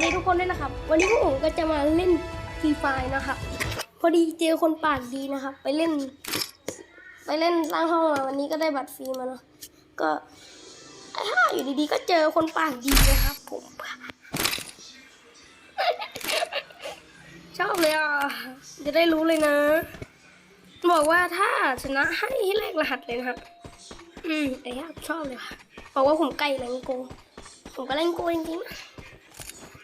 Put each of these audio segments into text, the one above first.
วัสดีทุกคนด้วยนะครับ วันนี้พวกผมก็จะมาเล่นฟรีไฟนะครับ พอดีเจอคนปากดีนะครับ ไปเล่น ไปเล่นสร้างห้องมาวันนี้ก็ได้บัตรฟรีมาเนาะก็ถ้าอยู่ดีๆก็เจอคนปากดีนะครับ ผมชอบเลยอะจะได้รู้เลยนะ บอกว่าถ้าชนะให้แลกรหัสเลยนะครับอืมไอ้ยาชอบเลยค่ะบอกว่าผมไก่แรงโกผมก็เล่โกจริงๆนะ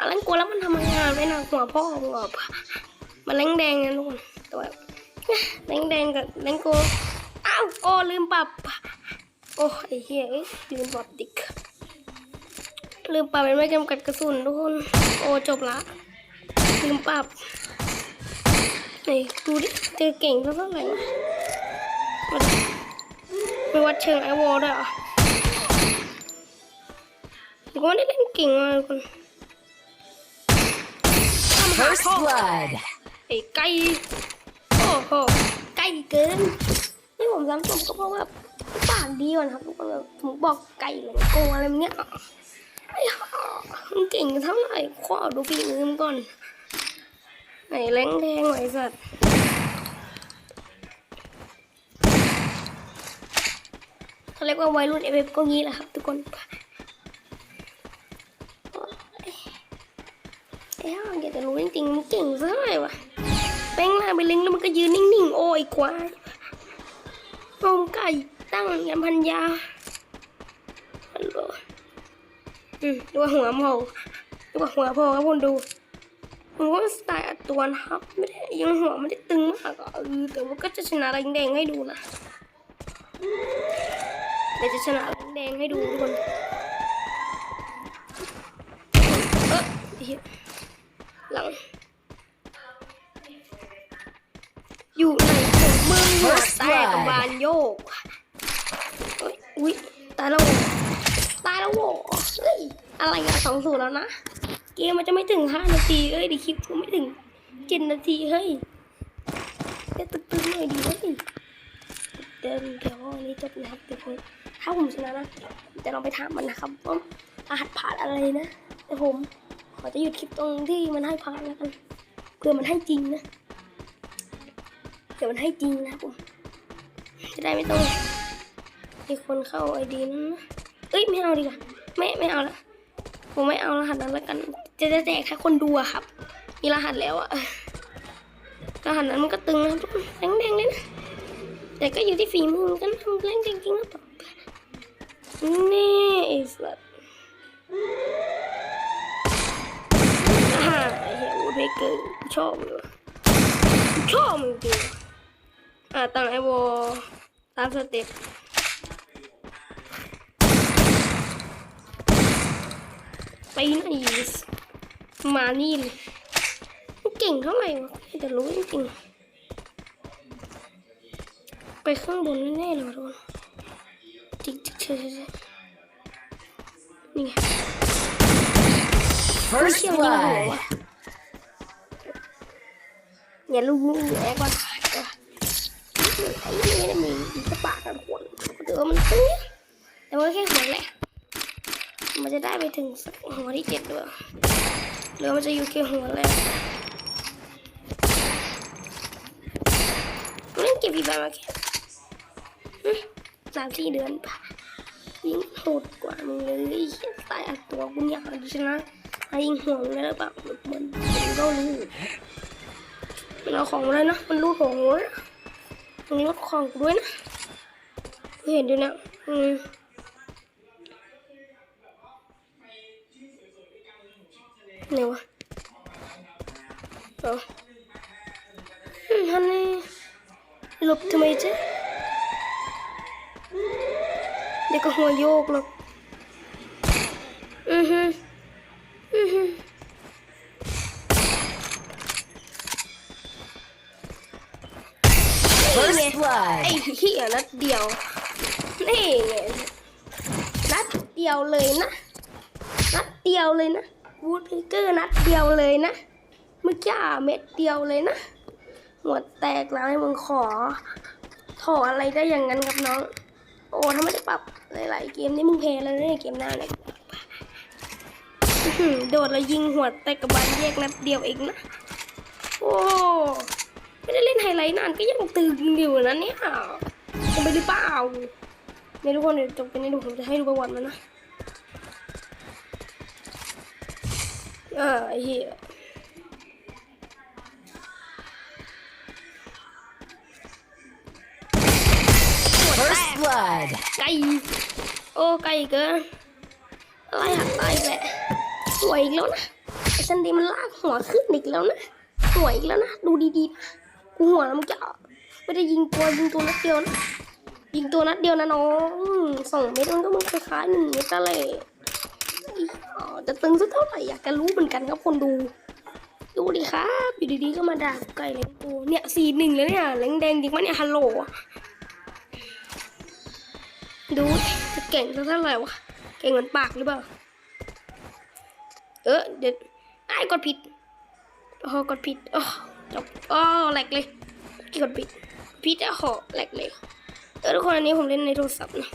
เอาเล่นโกแล้วมันทำงานไม่นะหัวพ่อหัวมันแรงแดงนะทุกคนตัวแรงแดงกับแรงโกอ้าวโอ้ลืมปรับโอ้ไอ้เหี้ยลืมปรับดิกลืมปรับเป็นไม่จำกัดกระสุนทุกคนโอ้จบละลืมปรับไหนดูดิเจอเก่งเท่าไหร่มันไม่วัดเชิงไอวอลด้วยเหรอหรือว่าได้เล่นเก่งมากทุกคน First พ่อ blood. ไอ้ไก่โอ้โหไก่เกินนี่ผมซ้ำจมก็เพราะว่าปากดีก่อนครับทุกคนแบบผมบอกไก่หรือโกอะไรแบบเนี้ยไอ้ห่ามันเก่งเท่าไหร่ขอดูฝีมือมันก่อนไหนแรงแดงหน่อยสัตว์เขาเรียกว่าวัยรุ่นเอฟก็งี้แหละครับทุกคน เอ้ยอยากจะรู้จริงๆมันเก่งซะหน่อยวะแป้งล่างไปลิงแล้วมันก็ยืนนิ่งๆ โอ้ยควายนมไก่ตั้งยันพันยาฮัลโหลอืมดูหัวโมดูหัวพอครับคุณดูผมว่าสไตล์อัดตัวนะครับไม่ได้ยังหัวไม่ได้ตึงมากอะเออแต่ว่าก็จะชนะแรงแดงให้ดูนะเดี๋ยวจะชนะแรงแดงให้ดูทุกคนเออเหี้ยหลัง อยู่ไหนของมึงหัวแตกกับบานโยกเอ้ยอุ้ยตายแล้วโว้ตายแล้วโว้เฮ้ยอะไรอะสองศูนย์แล้วนะ เกมมันจะไม่ถึงห้านาทีเอ้ยดิคลิปกูไม่ถึงเจ็ดนาทีเฮ้ยเดี๋ยวตึ๊กๆหน่อยดีเฮ้ยเดินเดี๋ยววันนี้จบนะครับทุกคนถ้าผมชนะนะผมจะลองไปถามมันนะครับว่ารหัสผ่านอะไรนะแต่ผม ขอจะหยุดคลิปตรงที่มันให้ผ่าแล้วกันเผื่อมันให้จริงนะเผื่อมันให้จริงนะผมจะได้ไม่ต้องมีคนเข้าไอดีนั้นนะเอ้ยไม่เอาดีกว่าไม่ไม่เอาละผมไม่เอารหัสนั้นแล้วกัน จะจะแจกแค่คนดูอะครับ มีรหัสแล้วอะรหัสนั้นมันก็ตึงนะทุกคนแดงๆเลยนะแต่ก็อยู่ที่ฝีมือกันทำเล่นจริงๆหรือเปล่านี่ไอ้สัตว์ ไอ้เหี้ยวูดเบเกอร์ชอบเลยชอบมันจริงอ่าตั้งไอวอตามสเต็ปไปไหนมานี่เลยเก่งเท่าไหร่วะจะรู้จริงไปข้างบนแน่เลยทุกคนจิ๊กจิ๊กเชยๆนี่ไง First เชี่ยวยิงหัว blood. วะอย่าลูกลูกแอกก่อนไอ้นี่ไม่ได้มีกระปากกันขวนเดี๋ยวมันตึ้งแต่ว่าแค่หัวแหละมันจะได้ไปถึงสักหัวที่เจ็ดด้วยหรือมันจะอยู่แค่หัวแรกเล่นเก็บอีบามาแค่อืมสามสี่เดือนป่ะยิงโหดกว่ามึงเลยไอ้เหี้ยตายอัดตัวกูอยากดูชนะ ไอ้ยิงห่วงเลยหรือเปล่ามันมันก็รู้มันเอาของมาเลยนะมันรูดของกูนมันรูดของด้วยนะเห็นด้วยนะอืมไหนวะเอออืมฮันนี่หลบทำไมจ๊ะเด็กก็หัวโยกหรอกอือฮึอือฮึ First ไอ้เหี้ยนัดเดียว นี่ไงนัดเดียวเลยนะ นัดเดียวเลยนะวูดเกอร์นัดเดียวเลยนะ เมื่อกี้เม็ดเดียวเลยนะ หัวแตกแล้วให้มึงขอขออะไรได้อย่างนั้นกับน้อง โอ้ถ้าไม่ได้ปรับหลายๆเกมนี่มึงแพ้แล้วเนี่ยเกมหน้าเนี่ยโดดแล้วยิงหัวแต่กระบาลแยกนัดเดียวเองนะ โอ้ ไม่ได้เล่นไฮไลท์นานก็ยังตึงอยู่นะเนี่ยจะไปหรือเปล่าในทุกคนเดี๋ยวจบกันในดูผมจะให้ดูประวัติมันนะอ่าไอ้เหี้ย First blood. ไก่โอ้ไก่เกินอะไรหักตายแหละสวยอีกแล้วนะไอ้ซันดีมันลากหัวขึ้นอีกแล้วนะสวยอีกแล้วนะ ดูดีๆนะกู หัวแล้วมึงจะไม่ได้ยิงตัวยิงตัวนัดเดียวนะยิงตัวนัดเดียวนะน้องสองเม็ดมันก็มันคล้ายๆหนึ่งเม็ดนั่นแหละอีอ๋อจะตึงสักเท่าไหร่อยากจะรู้เหมือนกันครับคนดู ดูดิครับอยู่ดีๆก็มาด่าไก่เล้งกูเนี่ยสี่หนึ่งเลยเนี่ยเล้งแดงจริงปะเนี่ยฮัลโหลดูจะเก่งสักเท่าไหร่วะเก่งเหมือนปากหรือเปล่าเออเดี๋ยวไอ้กดผิดโอ้กดผิดโอ้ จบอ๋อแหลกเลยกดปิดผิดอะโหแหลกเลยเออทุกคนอันนี้ผมเล่นในโทรศัพท์นะ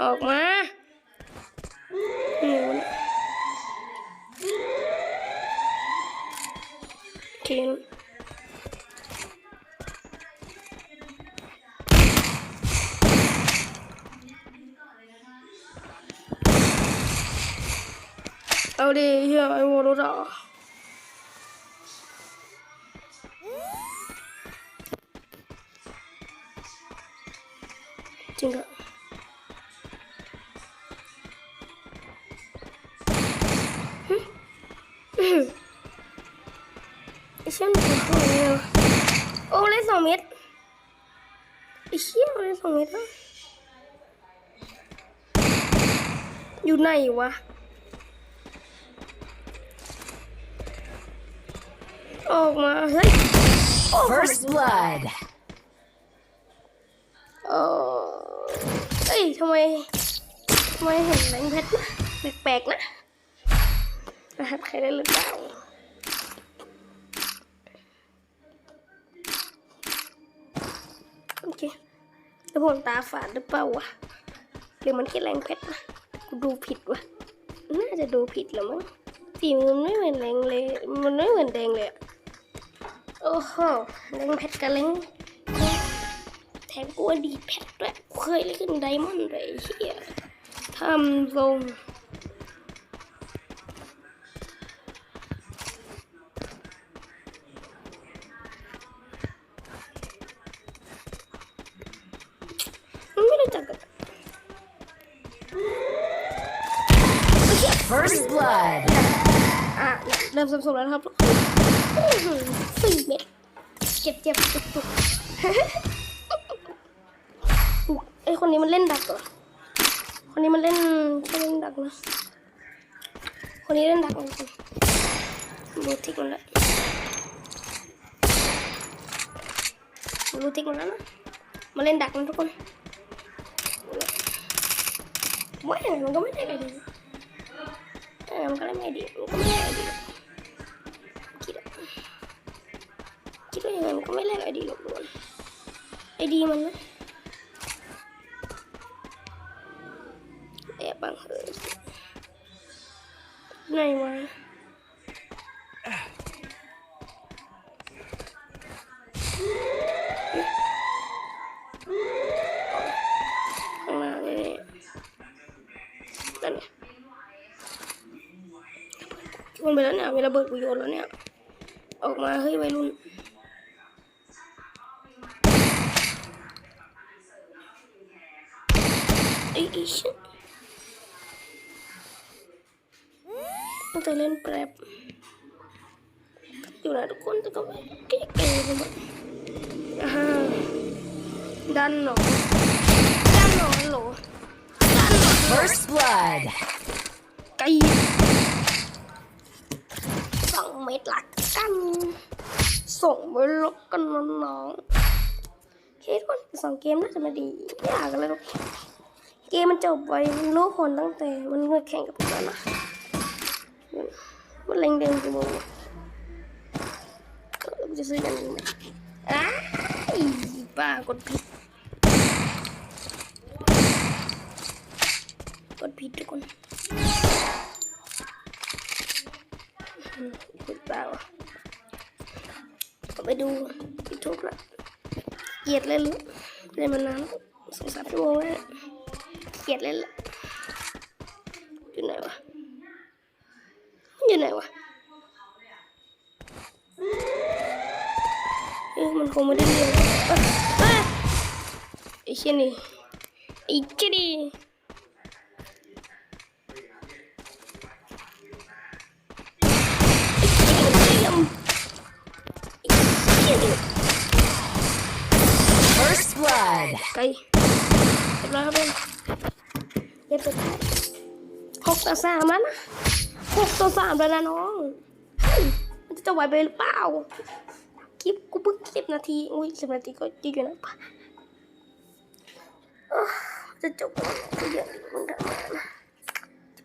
ออกมาหนูนะโอเคนะ เอา ดิเฮียไอ้โมโรดาจริงอะไอ้เชี่ยมันเป็นของอะไรวโอ้เล่นสองเม็ดไอ้เชี่ยเล่นสองเม็ดอะอยู่ไหนวะ ออกมาเฮ้ยโอ้ First blood. เออเอ้ยทำไมทำไมเห็นแบงค์เพชรนะแปลกๆนะรหัสใครได้หรือเปล่าโอเคแล้วผมตาฝาดหรือเปล่าวะหรือมันแค่แรงเพชรนะกูดูผิดวะน่าจะดูผิดแล้วมั้งสีมันไม่เหมือนแรงเลย มันไม่เหมือนแดงเลยอะ โอ้โหเล่นเพชรกันเล่นแถมกูว่าดีเพชรด้วยกูเคยเล่นไดมอนด์เลยไอ้เฮียทำลงมันไม่รู้จักกัน First blood. อะเริ่มสับสนแล้วนะครับทุกคนอื้อหือ สี่เม็ดเจ็บเจ็บจุกจุกไอคนนี้มันเล่นดักเหรอคนนี้มันเล่นเขาเล่นดักนะ คนนี้เล่นดักนะคนรู้ทิกมันล้วรู้ทิกมันแล้วนะมาเล่นดักนทุกคนไม่มันก็ไม่ได้ไรดีเออมันก็ไม่ได้ดีมันก็ไม่ได้ไรดีหรอกคิดอะ คิดว่ายังไงมันก็ไม่แลกไอดีหรอกทุกคนไอดีมันนะแอบบังเอิญไหนวะข้างหน้าเนี่นั่นไงโยนไปแล้วเนี่ยมีระเบิดกูโยนแล้วเนี่ย ออกมาเฮ้ยวัยรุ่น จะเล่นแปรบอยู่นะทุกคนแต่ก็ไม่เก่งเก่งไปหมดอ่าฮะดันเหรอดันเหรอฮัลโหลดันเหรอ First blood. ไก่สองเม็ดหลักกันส่งไปลบกันน้องๆคิดว่าสองเกมน่าจะไม่ดีไม่อยากกันเลยหรอกเกมมันจบไปมันรู้ผลตั้งแต่มันเงแข่งกับผมแล้วนะ มันเล็งเด้งกี่โมงเออมันจะซื้ออย่างนี้ไหมอ้ายป้ากดผิด กดผิดทุกคนอืมกดตาวะก็ไปดูยูทูบละเกลียดเล่นละเล่นมานานสงสามชั่โมงแล้เกลียดเล่นละอยู่ไหนวะมันอยู่ไหนวะเอ้ย มันคงไม่ได้เรียนเอ้ยเอ้ยไอ้เชี่ยนี่ไอ้เจดีไอ้เชี่ยนี่ไอ้เชี่ยนี่ First blood. ไกลเรียบร้อยครับเพื่อนเรียบร้อยหกต่อสามแล้วนะหกต่อสามแล้วนะน้องเฮ้ยมันจะไหวไปหรือเปล่า คลิปกูเพิ่งสิบนาทีอุ้ยสิบนาทีก็ดีอยู่นะเอ้อจะจบแล้วจะเดือนมึงทำงานนะ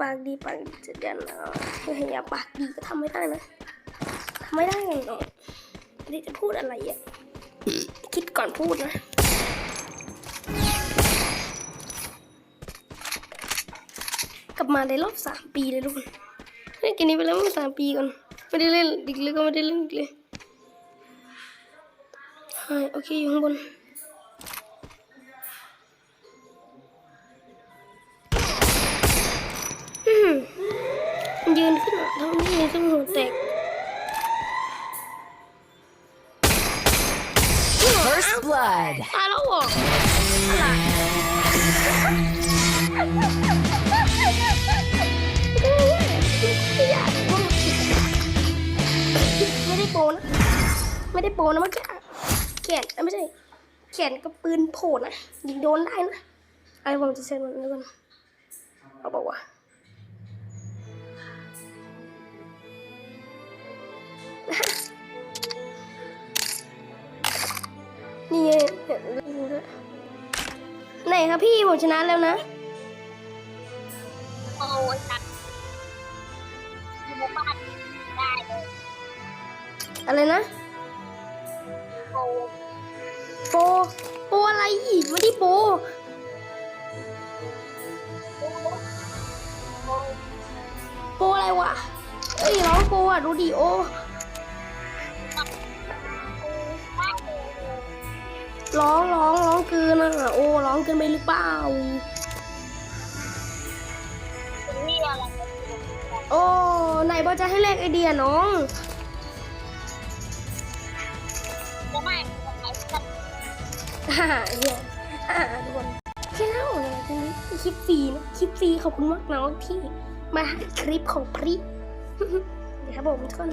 ปากดีปากดีจะเดือนแล้วไม่ให้ยากปากดีก็ทำไม่ได้นะทำไม่ได้ไงน้องไม่ได้จะพูดอะไรอะคิดก่อนพูดนะกลับมาในรอบสามปีเลยทุกคนเล่นเกมนี้ไปแล้วเมื่อสามปีก่อน ไม่ได้เล่นอีกเลยก็ไม่ได้เล่นอีกเลย ใช่โอเคอยู่ข้างบนอืมยืนขึ้นมาทำนี่ยืนขึ้นหัวแตก First blood. ตายแล้วเหรออะไรไม่ได้โปนะไม่ได้โปนะเมื่อกี้แข นเอ้ยไม่ใช่ แขนกับปืนโผล่นะยิงโดนได้นะอะไรผมจะเซ็นมันแล้วกันเขาบอกว่านี่ไงเห็นเรื่องด้วยไหนครับพี่ผมชนะแล้วนะโอ้ยตัดอยู่บ้านได้เลยอะไรนะโอ้ โปโปอะไรอีกไม่ได้โปโอ้โปอะไรวะเอ้ยร้องโปอะดูดิโอได้เลยร้องร้องร้องเกินอะโอ้ร้องเกินไปหรือเปล่าเป็นเรื่องอะไรกันอยู่โอ้ไหนบอกจะให้เลขไอเดียน้อง อ่าเนี่ยอ่าทุกคนแค่นั้นเลยทีนี้คลิปฟรีนะคลิปฟรีขอบคุณมากน้องที่มาให้คลิปของพริเดี๋ยวครับผมทุกคน